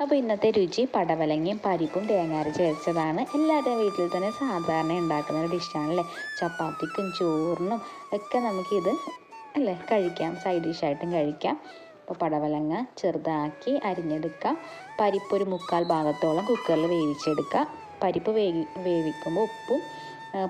അപ്പോൾ ഇന്നത്തെ രുചി പടവലങ്ങയും പരിപ്പും തേങ്ങാരച്ച് ചേർച്ചതാണ് എല്ലാവരുടെയും വീട്ടിൽ തന്നെ സാധാരണ ഉണ്ടാക്കുന്ന ഒരു ഡിഷാണല്ലേ ചപ്പാത്തിക്കും ചോറിനും ഒക്കെ നമുക്കിത് അല്ലേ കഴിക്കാം. സൈഡ് ഡിഷായിട്ടും കഴിക്കാം. അപ്പോൾ പടവലങ്ങ ചെറുതാക്കി അരിഞ്ഞെടുക്കുക പരിപ്പ് ഒരു മുക്കാൽ ഭാഗത്തോളം കുക്കറിൽ വേവിച്ചെടുക്കുക പരിപ്പ് വേവി വേവിക്കുമ്പോൾ ഉപ്പും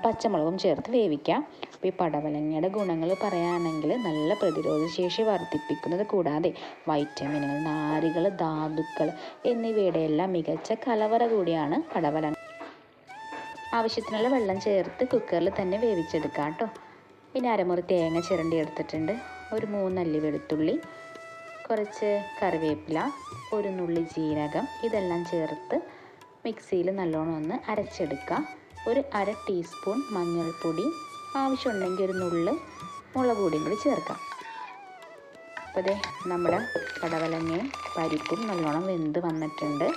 പച്ചമുളകും ചേർത്ത് വേവിക്കാം. ഈ പടവലങ്ങയുടെ ഗുണങ്ങൾ പറയുകയാണെങ്കിൽ നല്ല പ്രതിരോധശേഷി വർദ്ധിപ്പിക്കുന്നത് കൂടാതെ വൈറ്റമിനുകൾ നാരുകൾ ധാതുക്കൾ എന്നിവയുടെ എല്ലാം മികച്ച കലവറ കൂടിയാണ് പടവലങ്ങ. ആവശ്യത്തിനുള്ള വെള്ളം ചേർത്ത് കുക്കറിൽ തന്നെ വേവിച്ചെടുക്കാം കേട്ടോ. പിന്നെ അരമുറി തേങ്ങ ചിരണ്ടി എടുത്തിട്ടുണ്ട്. ഒരു മൂന്നല്ലി വെളുത്തുള്ളി കുറച്ച് കറിവേപ്പില ഒരു നുള്ളി ജീരകം ഇതെല്ലാം ചേർത്ത് മിക്സിയിൽ നല്ലോണം ഒന്ന് അരച്ചെടുക്കുക ഒരു അര ടീസ്പൂൺ മഞ്ഞൾപ്പൊടി ആവശ്യമുണ്ടെങ്കിൽ ഒരു നുള്ള് മുളക് പൊടിയും കൂടി ചേർക്കാം. അപ്പോൾ ദേ നമ്മുടെ പടവലങ്ങയും പരിപ്പും നല്ലോണം വെന്ത് വന്നിട്ടുണ്ട്.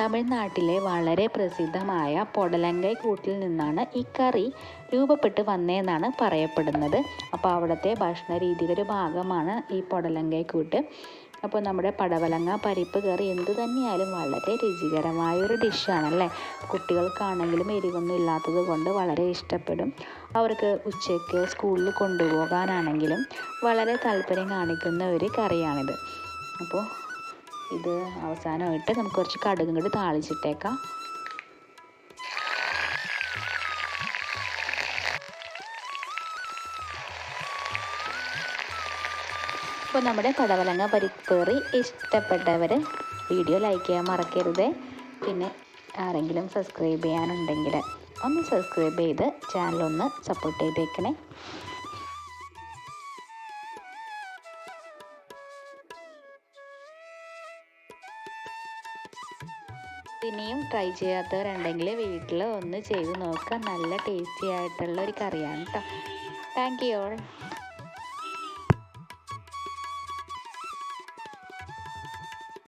തമിഴ്നാട്ടിലെ വളരെ പ്രസിദ്ധമായ പൊടലങ്കൈ കൂട്ടിൽ നിന്നാണ് ഈ കറി രൂപപ്പെട്ട് വന്നതെന്നാണ് പറയപ്പെടുന്നത്. അപ്പോൾ അവിടുത്തെ ഭക്ഷണ രീതിയുടെ ഒരു ഭാഗമാണ് ഈ പൊടലങ്കൈ കൂട്ട്. അപ്പോൾ നമ്മുടെ പടവലങ്ങ പരിപ്പ് കറി എന്ത് തന്നെയായാലും വളരെ രുചികരമായ ഒരു ഡിഷാണല്ലേ? കുട്ടികൾക്കാണെങ്കിലും എരിവൊന്നും ഇല്ലാത്തത് കൊണ്ട് വളരെ ഇഷ്ടപ്പെടും. അവർക്ക് ഉച്ചയ്ക്ക് സ്കൂളിൽ കൊണ്ടുപോകാനാണെങ്കിലും വളരെ താല്പര്യം കാണിക്കുന്ന ഒരു കറിയാണിത്. അപ്പോൾ ഇത് അവസാനമായിട്ട് നമുക്ക് കുറച്ച് കടുകും കൂടി താളിച്ചിട്ടേക്കാം. അപ്പോൾ നമ്മുടെ പടവലങ്ങ പരിപ്പേറി ഇഷ്ടപ്പെട്ടവർ വീഡിയോ ലൈക്ക് ചെയ്യാൻ മറക്കരുത്. പിന്നെ ആരെങ്കിലും സബ്സ്ക്രൈബ് ചെയ്യാനുണ്ടെങ്കിൽ ഒന്ന് സബ്സ്ക്രൈബ് ചെയ്ത് ചാനലൊന്ന് സപ്പോർട്ട് ചെയ്തേക്കണേ. ഇനിയും ട്രൈ ചെയ്യാത്തവരുണ്ടെങ്കിൽ വീട്ടിൽ ഒന്ന് ചെയ്ത് നോക്കുക നല്ല ടേസ്റ്റി ആയിട്ടുള്ള ഒരു കറിയാണ് കേട്ടോ താങ്ക് യു ഓൾ